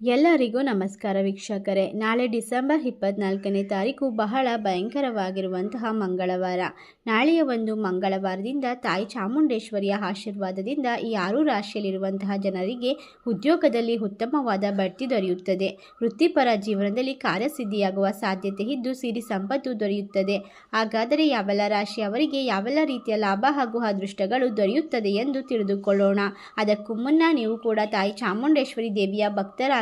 ಎಲ್ಲರಿಗೂ ನಮಸ್ಕಾರ ವೀಕ್ಷಕರೇ. ನಾಳೆ ಡಿಸೆಂಬರ್ ಇಪ್ಪತ್ನಾಲ್ಕನೇ ತಾರೀಕು ಬಹಳ ಭಯಂಕರವಾಗಿರುವಂತಹ ಮಂಗಳವಾರ. ನಾಳೆಯ ಒಂದು ಮಂಗಳವಾರದಿಂದ ತಾಯಿ ಚಾಮುಂಡೇಶ್ವರಿಯ ಆಶೀರ್ವಾದದಿಂದ ಈ ಆರು ರಾಶಿಯಲ್ಲಿರುವಂತಹ ಜನರಿಗೆ ಉದ್ಯೋಗದಲ್ಲಿ ಉತ್ತಮವಾದ ಬಡ್ತಿ ದೊರೆಯುತ್ತದೆ. ವೃತ್ತಿಪರ ಜೀವನದಲ್ಲಿ ಕಾರ್ಯಸಿದ್ಧಿಯಾಗುವ ಸಾಧ್ಯತೆ ಇದ್ದು ಸಿರಿ ಸಂಪತ್ತು ದೊರೆಯುತ್ತದೆ. ಹಾಗಾದರೆ ಯಾವೆಲ್ಲ ರಾಶಿಯವರಿಗೆ ಯಾವೆಲ್ಲ ರೀತಿಯ ಲಾಭ ಹಾಗೂ ಅದೃಷ್ಟಗಳು ದೊರೆಯುತ್ತದೆ ಎಂದು ತಿಳಿದುಕೊಳ್ಳೋಣ. ಅದಕ್ಕೂ ಮುನ್ನ ನೀವು ಕೂಡ ತಾಯಿ ಚಾಮುಂಡೇಶ್ವರಿ ದೇವಿಯ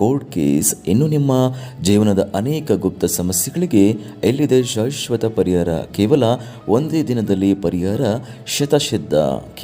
ಕೋರ್ಟ್ ಕೇಸ್ ಇನ್ನು ನಿಮ್ಮ ಜೀವನದ ಅನೇಕ ಗುಪ್ತ ಸಮಸ್ಯೆಗಳಿಗೆ ಎಲ್ಲಿದೆ ಶಾಶ್ವತ ಪರಿಹಾರ? ಕೇವಲ ಒಂದೇ ದಿನದಲ್ಲಿ ಪರಿಹಾರ? ಶತಸಿದ್ಧ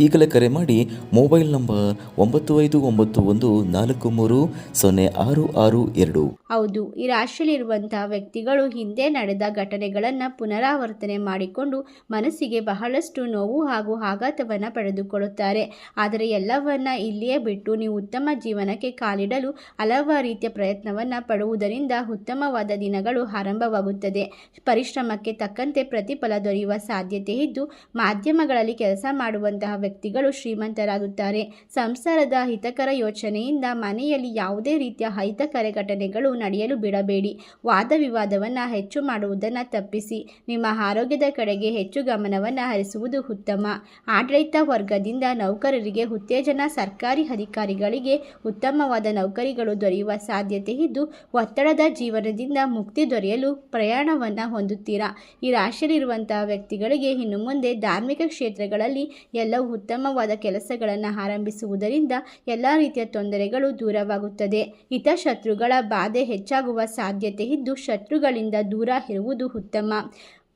ಈಗಲೇ ಕರೆ ಮಾಡಿ ಮೊಬೈಲ್ ನಂಬರ್ ಒಂಬತ್ತು ಐದು ಒಂಬತ್ತು ಒಂದು ನಾಲ್ಕು ಮೂರು ಸೊನ್ನೆ ಆರು ಆರು ಎರಡು. ಹೌದು, ಈ ರಾಶಿಯಲ್ಲಿರುವಂತಹ ವ್ಯಕ್ತಿಗಳು ಹಿಂದೆ ನಡೆದ ಘಟನೆಗಳನ್ನು ಪುನರಾವರ್ತನೆ ಮಾಡಿಕೊಂಡು ಮನಸ್ಸಿಗೆ ಬಹಳಷ್ಟು ನೋವು ಹಾಗೂ ಆಘಾತವನ್ನು ಪಡೆದುಕೊಳ್ಳುತ್ತಾರೆ. ಆದರೆ ಎಲ್ಲವನ್ನ ಇಲ್ಲಿಯೇ ಬಿಟ್ಟು ನೀವು ಉತ್ತಮ ಜೀವನಕ್ಕೆ ಕಾಲಿಡಲು ಹಲವಾರು ರೀತಿಯ ಪ್ರಯತ್ನವನ್ನು ಪಡುವುದರಿಂದ ಉತ್ತಮವಾದ ದಿನಗಳು ಆರಂಭವಾಗುತ್ತದೆ. ಪರಿಶ್ರಮಕ್ಕೆ ತಕ್ಕಂತೆ ಪ್ರತಿಫಲ ದೊರೆಯುವ ಸಾಧ್ಯತೆ ಇದ್ದು, ಮಾಧ್ಯಮಗಳಲ್ಲಿ ಕೆಲಸ ಮಾಡುವಂತಹ ವ್ಯಕ್ತಿಗಳು ಶ್ರೀಮಂತರಾಗುತ್ತಾರೆ. ಸಂಸಾರದ ಹಿತಕರ ಯೋಚನೆಯಿಂದ ಮನೆಯಲ್ಲಿ ಯಾವುದೇ ರೀತಿಯ ಅಹಿತಕರ ಘಟನೆಗಳು ನಡೆಯಲು ಬಿಡಬೇಡಿ. ವಾದ ವಿವಾದವನ್ನು ಹೆಚ್ಚು ಮಾಡುವುದನ್ನು ತಪ್ಪಿಸಿ. ನಿಮ್ಮ ಆರೋಗ್ಯದ ಕಡೆಗೆ ಹೆಚ್ಚು ಗಮನವನ್ನು ಹರಿಸುವುದು ಉತ್ತಮ. ಆಡಳಿತ ವರ್ಗದಿಂದ ನೌಕರರಿಗೆ ಉತ್ತೇಜನ ಸರ್ಕಾರಿ ಅಧಿಕಾರಿಗಳಿಗೆ ಉತ್ತಮವಾದ ನೌಕರಿಗಳು ದೊರೆಯುವ ಸಾಧ್ಯತೆ ಇದ್ದು, ಒತ್ತಡದ ಜೀವನದಿಂದ ಮುಕ್ತಿ ದೊರೆಯಲು ಪ್ರಯಾಣವನ್ನು ಹೊಂದುತ್ತೀರಾ? ಈ ರಾಶಿಯಲ್ಲಿರುವಂತಹ ವ್ಯಕ್ತಿಗಳಿಗೆ ಇನ್ನು ಮುಂದೆ ಧಾರ್ಮಿಕ ಕ್ಷೇತ್ರಗಳಲ್ಲಿ ಎಲ್ಲವೂ ಉತ್ತಮವಾದ ಕೆಲಸಗಳನ್ನು ಆರಂಭಿಸುವುದರಿಂದ ಎಲ್ಲ ರೀತಿಯ ತೊಂದರೆಗಳು ದೂರವಾಗುತ್ತದೆ. ಹಿತಶತ್ರುಗಳ ಬಾಧೆ ಹೆಚ್ಚಾಗುವ ಸಾಧ್ಯತೆ ಇದ್ದು, ಶತ್ರುಗಳಿಂದ ದೂರ ಇರುವುದು ಉತ್ತಮ.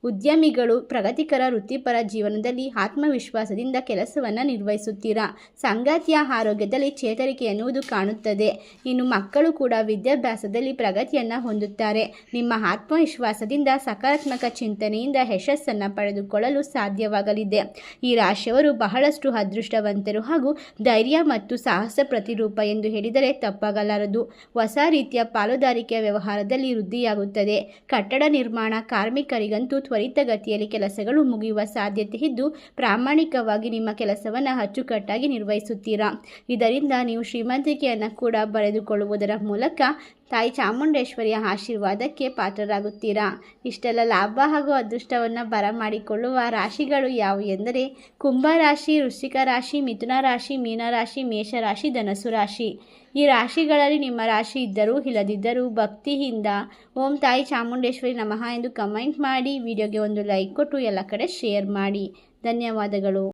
ಉದ್ಯಮಿಗಳು ಪ್ರಗತಿಕರ, ವೃತ್ತಿಪರ ಜೀವನದಲ್ಲಿ ಆತ್ಮವಿಶ್ವಾಸದಿಂದ ಕೆಲಸವನ್ನು ನಿರ್ವಹಿಸುತ್ತೀರಾ? ಸಂಗಾತಿಯ ಆರೋಗ್ಯದಲ್ಲಿ ಚೇತರಿಕೆ ಎನ್ನುವುದು ಕಾಣುತ್ತದೆ. ಇನ್ನು ಮಕ್ಕಳು ಕೂಡ ವಿದ್ಯಾಭ್ಯಾಸದಲ್ಲಿ ಪ್ರಗತಿಯನ್ನು ಹೊಂದುತ್ತಾರೆ. ನಿಮ್ಮ ಆತ್ಮವಿಶ್ವಾಸದಿಂದ ಸಕಾರಾತ್ಮಕ ಚಿಂತನೆಯಿಂದ ಯಶಸ್ಸನ್ನು ಪಡೆದುಕೊಳ್ಳಲು ಸಾಧ್ಯವಾಗಲಿದೆ. ಈ ರಾಶಿಯವರು ಬಹಳಷ್ಟು ಅದೃಷ್ಟವಂತರು ಹಾಗೂ ಧೈರ್ಯ ಮತ್ತು ಸಾಹಸ ಪ್ರತಿರೂಪ ಎಂದು ಹೇಳಿದರೆ ತಪ್ಪಾಗಲಾರದು. ಹೊಸ ರೀತಿಯ ಪಾಲುದಾರಿಕೆಯ ವ್ಯವಹಾರದಲ್ಲಿ ವೃದ್ಧಿಯಾಗುತ್ತದೆ. ಕಟ್ಟಡ ನಿರ್ಮಾಣ ಕಾರ್ಮಿಕರಿಗಂತೂ ತ್ವರಿತಗತಿಯಲ್ಲಿ ಕೆಲಸಗಳು ಮುಗಿಯುವ ಸಾಧ್ಯತೆ ಇದ್ದು, ಪ್ರಾಮಾಣಿಕವಾಗಿ ನಿಮ್ಮ ಕೆಲಸವನ್ನು ಅಚ್ಚುಕಟ್ಟಾಗಿ ನಿರ್ವಹಿಸುತ್ತೀರಾ? ಇದರಿಂದ ನೀವು ಶ್ರೀಮಂತಿಕೆಯನ್ನು ಕೂಡ ಬರೆದುಕೊಳ್ಳುವುದರ ಮೂಲಕ ತಾಯಿ ಚಾಮುಂಡೇಶ್ವರಿಯ ಆಶೀರ್ವಾದಕ್ಕೆ ಪಾತ್ರರಾಗುತ್ತೀರಾ? ಇಷ್ಟೆಲ್ಲ ಲಾಭ ಹಾಗೂ ಅದೃಷ್ಟವನ್ನು ಬರಮಾಡಿಕೊಳ್ಳುವ ರಾಶಿಗಳು ಯಾವುವು ಎಂದರೆ, ಕುಂಭ ರಾಶಿ, ವೃಶ್ಚಿಕ ರಾಶಿ, ಮಿಥುನ ರಾಶಿ ಮೀನರಾಶಿ ಮೇಷರಾಶಿ ಧನಸು ರಾಶಿ. ಈ ರಾಶಿಗಳಲ್ಲಿ ನಿಮ್ಮ ರಾಶಿ ಇದ್ದರೂ ಇಲ್ಲದಿದ್ದರೂ ಭಕ್ತಿಯಿಂದ ಓಂ ತಾಯಿ ಚಾಮುಂಡೇಶ್ವರಿ ನಮಃ ಎಂದು ಕಮೆಂಟ್ ಮಾಡಿ, ವಿಡಿಯೋಗೆ ಒಂದು ಲೈಕ್ ಕೊಟ್ಟು ಎಲ್ಲ ಕಡೆ ಶೇರ್ ಮಾಡಿ. ಧನ್ಯವಾದಗಳು.